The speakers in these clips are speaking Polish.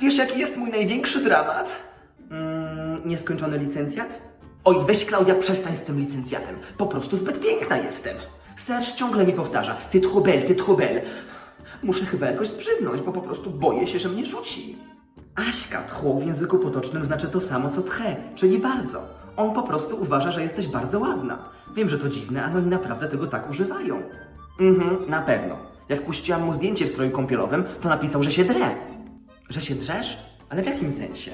Wiesz jaki jest mój największy dramat? Mm, nieskończony licencjat? Oj, weź Klaudia, przestań z tym licencjatem. Po prostu zbyt piękna jestem. Serge ciągle mi powtarza, ty belle, ty belle. Muszę chyba jakoś zbrzydnąć, bo po prostu boję się, że mnie rzuci. Aśka, tchło w języku potocznym znaczy to samo co tche, czyli bardzo. On po prostu uważa, że jesteś bardzo ładna. Wiem, że to dziwne, ale oni naprawdę tego tak używają. Mhm, na pewno. Jak puściłam mu zdjęcie w stroju kąpielowym, to napisał, że się drę. Że się drzesz? Ale w jakim sensie?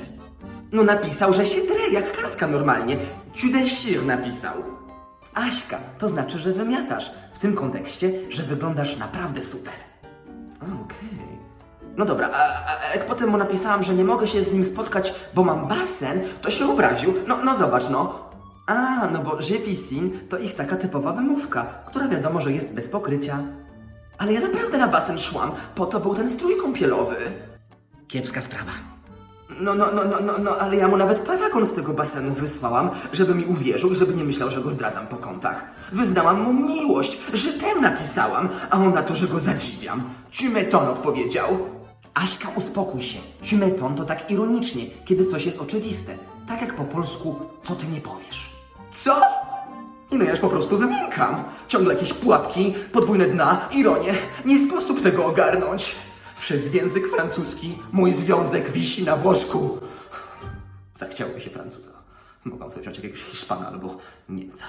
No napisał, że się drę, jak kartka normalnie. Ciudesir napisał. Aśka, to znaczy, że wymiatasz. W tym kontekście, że wyglądasz naprawdę super. Okej. No dobra, a, a, jak potem mu napisałam, że nie mogę się z nim spotkać, bo mam basen, to się obraził. No, no zobacz, no. A, no bo Sin to ich taka typowa wymówka, która wiadomo, że jest bez pokrycia. Ale ja naprawdę na basen szłam, po to był ten strój kąpielowy. Kiepska sprawa. No, no, no, no, no, no, ale ja mu nawet paragon z tego basenu wysłałam, żeby mi uwierzył i żeby nie myślał, że go zdradzam po kątach. Wyznałam mu miłość, że tem napisałam, a on na to, że go zadziwiam. Cimeton odpowiedział. Aśka, uspokój się. Cimeton to tak ironicznie, kiedy coś jest oczywiste. Tak jak po polsku, co ty nie powiesz. Co? I no ja już po prostu wymiękam. Ciągle jakieś pułapki, podwójne dna, ironie. Nie sposób tego ogarnąć. Przez język francuski mój związek wisi na włosku. Zachciałoby się Francuza. Mogą sobie wziąć jakiegoś Hiszpana albo Niemca.